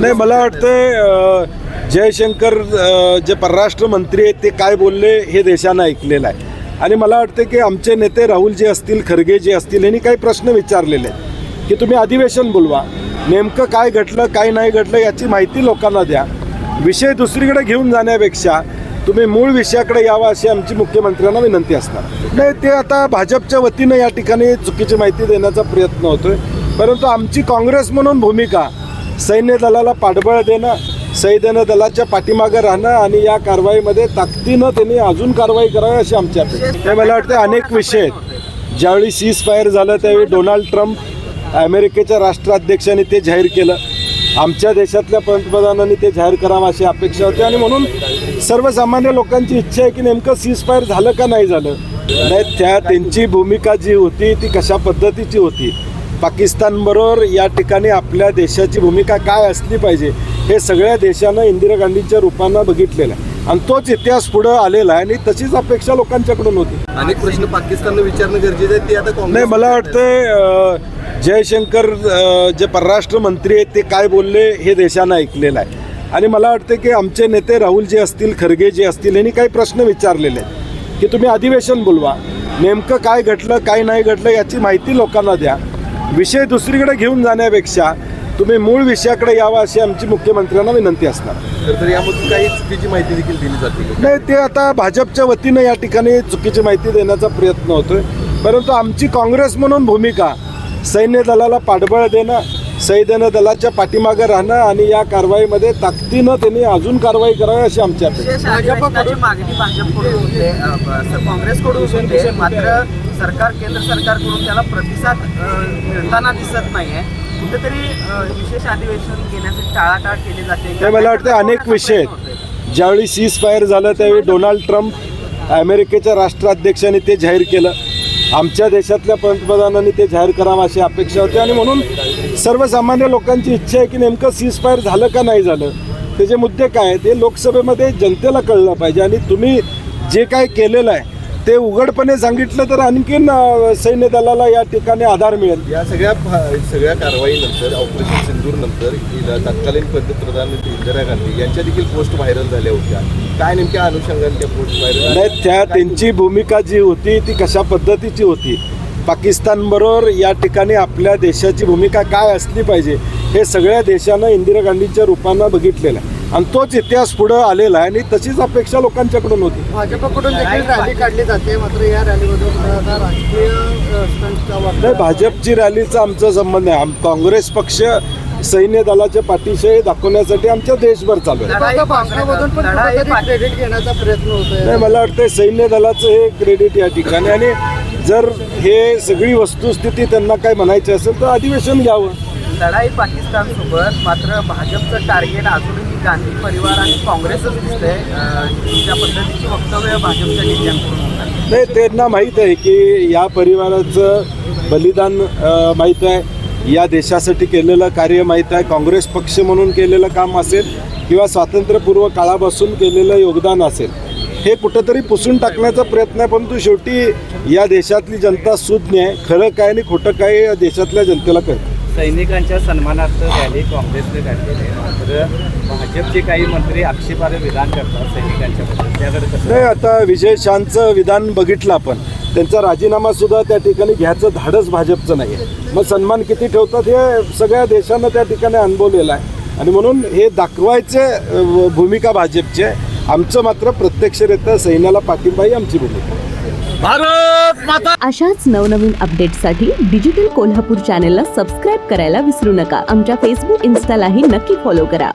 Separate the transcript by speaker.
Speaker 1: नाही मला वाटतं जयशंकर जे परराष्ट्र मंत्री आहेत ते काय बोलले हे देशानं ऐकलेलं आहे. आणि मला वाटतं की आमचे नेते राहुलजी असतील खरगे जे असतील यांनी काही प्रश्न विचारलेले आहेत. की तुम्ही अधिवेशन बोलवा. नेमकं काय घडलं काय नाही घडलं याची माहिती लोकांना द्या. विषय दुसरीकडे घेऊन जाण्यापेक्षा तुम्ही मूळ विषयाकडे यावा अशी आमची मुख्यमंत्र्यांना विनंती असणार नाही ते आता भाजपच्या वतीनं या ठिकाणी चुकीची माहिती देण्याचा प्रयत्न होतोय. परंतु आमची काँग्रेस म्हणून भूमिका सैन्य दलाला पाठबळ देणं सैन्य दलाच्या पाठीमागं राहणं आणि या कारवाईमध्ये ताकदीनं त्यांनी अजून कारवाई करावी अशी आमची अपेक्षा मला वाटतं अनेक विषय आहेत. ज्यावेळी सीज फायर झालं त्यावेळी डोनाल्ड ट्रम्प अमेरिकेच्या राष्ट्राध्यक्षांनी ते जाहीर केलं. आमच्या देशातल्या पंतप्रधानांनी ते जाहीर करावं अशी अपेक्षा होती. आणि म्हणून सर्वसामान्य लोकांची इच्छा आहे की नेमकं सीज फायर झालं का नाही झालं. नाही त्या त्यांची भूमिका जी होती ती कशा पद्धतीची होती पाकिस्तानबरोबर या ठिकाणी आपल्या देशाची भूमिका काय असली पाहिजे हे सगळ्या देशानं इंदिरा गांधींच्या रूपानं बघितलेलं आहे. आणि तोच इतिहास पुढं आलेला आहे आणि तशीच अपेक्षा लोकांच्याकडून होती.
Speaker 2: अनेक प्रश्न पाकिस्तानला विचारणं गरजेचं आहे ते आता काँग्रेस
Speaker 1: नाही मला वाटतं जयशंकर जे परराष्ट्र मंत्री आहेत ते काय बोलले हे देशानं ऐकलेलं आहे. आणि मला वाटतं की आमचे नेते राहुलजी असतील खरगे जे असतील यांनी काही प्रश्न विचारलेले आहेत. की तुम्ही अधिवेशन बोलवा. नेमकं काय घडलं काय नाही घडलं याची माहिती लोकांना द्या. विषय दुसरीकडे घेऊन जाण्यापेक्षा तुम्ही मूळ विषयाकडे यावा अशी आमची मुख्यमंत्र्यांना विनंती असणार.
Speaker 2: तर यामधून काही चुकीची माहिती देखील दिली जाते
Speaker 1: नाही ते आता भाजपच्या वतीनं या ठिकाणी चुकीची माहिती देण्याचा प्रयत्न होतोय. परंतु आमची काँग्रेस म्हणून भूमिका सैन्य दलाला पाठबळ देणं सैन्य दलाच्या पाठीमागं राहणं आणि या कारवाईमध्ये ताकदीनं त्यांनी अजून कारवाई करावी अशी आमची अपेक्षा
Speaker 3: काँग्रेसकडून मात्र सरकार केंद्र सरकारकडून त्याला प्रतिसाद मिळताना दिसत नाहीये. कुठेतरी अ, विशेष अधिवेशन घेण्यासाठी टाळाटाळ केली जाते.
Speaker 1: ते मला वाटतं अनेक विषय आहेत. ज्यावेळी सीज फायर झालं त्यावेळी डोनाल्ड ट्रम्प अमेरिकेच्या राष्ट्राध्यक्षांनी ते जाहीर केलं. आमच्या देशातल्या पंतप्रधानांनी ते जाहीर करावं अशी अपेक्षा होती. आणि म्हणून सर्वसामान्य लोकांची इच्छा आहे की नेमकं सीज फायर झालं का नाही झालं. त्याचे मुद्दे काय आहेत हे लोकसभेमध्ये जनतेला कळलं पाहिजे. आणि तुम्ही जे काय केलेलं आहे ते उघडपणे सांगितलं तर आणखीन सैन्य दलाला या ठिकाणी आधार मिळेल.
Speaker 2: या सगळ्या सगळ्या कारवाईनंतर ऑपरेशन सिंदूर नंतर तत्कालीन पंतप्रधान इंदिरा गांधी यांच्या देखील पोस्ट व्हायरल झाल्या होत्या. काय नेमक्या अनुषंगाने त्या पोस्ट व्हायरल
Speaker 1: नाही त्या त्यांची भूमिका जी होती ती कशा पद्धतीची होती? पाकिस्तानबरोबर या ठिकाणी आपल्या देशाची भूमिका काय असली पाहिजे हे सगळ्या देशानं इंदिरा गांधींच्या रूपानं बघितलेलं आहे. आणि तोच इतिहास पुढं आलेला आहे आणि तशीच अपेक्षा लोकांच्याकडून होती.
Speaker 4: भाजपकडून देखील रॅली काढली जाते मात्र या रॅलीमधून राजकीय
Speaker 1: नाही भाजपची रॅलीचा आमचा संबंध आहे आम काँग्रेस पक्ष सैन्य दलाच्या पाठीशी दाखवण्यासाठी आमच्या देशभर चालू आहे.
Speaker 4: क्रेडिट घेण्याचा प्रयत्न होतोय.
Speaker 1: नाही मला वाटतं सैन्य दलाचं हे क्रेडिट या ठिकाणी. आणि जर हे सगळी वस्तुस्थिती त्यांना काय म्हणायची असेल तर अधिवेशन घ्यावं.
Speaker 3: लढाई पाकिस्तान सोबत मात्र भाजपचं टार्गेट अजूनही गांधी परिवार आणि काँग्रेसच दिसतंय. ज्या पद्धतीची वक्तव्य भाजपच्या नेत्यांकडून
Speaker 1: नाही त्यांना माहीत आहे की या परिवाराचं बलिदान माहीत आहे. या देशासाठी केलेलं कार्य माहीत आहे. काँग्रेस पक्ष म्हणून केलेलं काम असेल किंवा स्वातंत्र्यपूर्व काळापासून केलेलं योगदान असेल हे कुठंतरी पुसून टाकण्याचा प्रयत्न आहे. परंतु शेवटी या देशातली जनता सुज्ञ आहे. खरं काय आणि खोटं काय या देशातल्या जनतेला कळतं.
Speaker 5: सैनिकांच्या सन्मानार्थ रॅली काँग्रेसने काढलेली आहे. मात्र भाजपचे काही मंत्री आक्षेपार्ह विधान करतात सैनिकांच्या त्याकडे कसं
Speaker 1: नाही आता विजय शांतचं विधान बघितलं आपण. त्यांचा राजीनामा सुद्धा त्या ठिकाणी घ्यायचं धाडस भाजपचं नाही आहे मग सन्मान किती ठेवतात हे सगळ्या देशानं त्या ठिकाणी अनुभवलेलं आहे. आणि म्हणून हे दाखवायचे अ, भूमिका भाजपची आहे. आमचं मात्र प्रत्यक्षरित्या सैन्याला पाठिंबा ही आमची भूमिका आहे.
Speaker 6: अशाच नवनवीन अपडेटसाठी डिजिटल कोल्हापूर चॅनेलला सबस्क्राईब करायला विसरू नका. आमच्या फेसबुक इन्स्टालाही नक्की फॉलो करा.